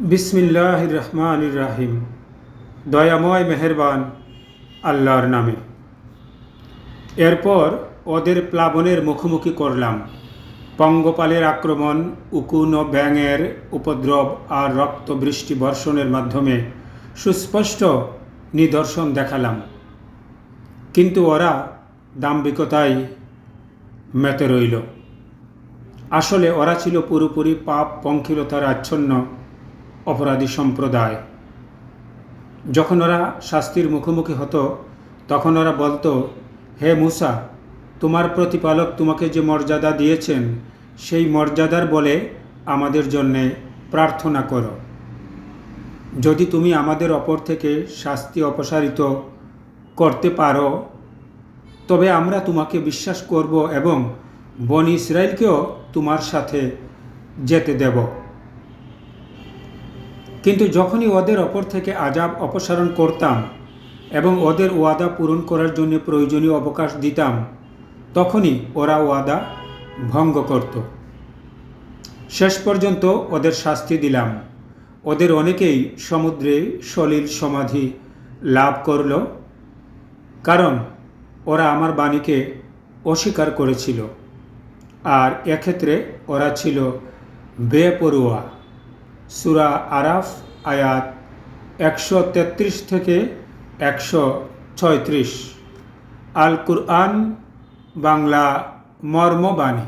বিসমিল্লাহ রহমান রাহিম দয়াময় মেহেরবান আল্লাহর নামে। এরপর ওদের প্লাবনের মুখোমুখি করলাম। পঙ্গপালের আক্রমণ, উকুন ও ব্যাঙের উপদ্রব আর রক্ত বৃষ্টি বর্ষণের মাধ্যমে সুস্পষ্ট নিদর্শন দেখালাম। কিন্তু ওরা দাম্ভিকতায় মেতে রইল। আসলে ওরা ছিল পুরোপুরি পাপ পঙ্খিলতার আচ্ছন্ন অপরাধী সম্প্রদায়। যখন ওরা শাস্তির মুখোমুখি হতো, তখন ওরা বলতো, হে মুসা, তোমার প্রতিপালক তোমাকে যে মর্যাদা দিয়েছেন, সেই মর্যাদার বলে আমাদের জন্যে প্রার্থনা করো। যদি তুমি আমাদের অপর থেকে শাস্তি অপসারিত করতে পারো, তবে আমরা তোমাকে বিশ্বাস করব এবং বন ইসরায়েলকেও তোমার সাথে যেতে দেব। কিন্তু যখনই ওদের অপর থেকে আজাব অপসারণ করতাম এবং ওদের ওয়াদা পূরণ করার জন্য প্রয়োজনীয় অবকাশ দিতাম, তখনই ওরা ওয়াদা ভঙ্গ করত। শেষ পর্যন্ত ওদের শাস্তি দিলাম। ওদের অনেকেই সমুদ্রে সলিল সমাধি লাভ করল, কারণ ওরা আমার বাণীকে অস্বীকার করেছিল। আর এক্ষেত্রে ওরা ছিল বেপরুয়া। সুরা আরাফ আয়াত একশো তেত্রিশ থেকে একশো ছয়ত্রিশ। আল কুরআন বাংলা মর্মবাণী।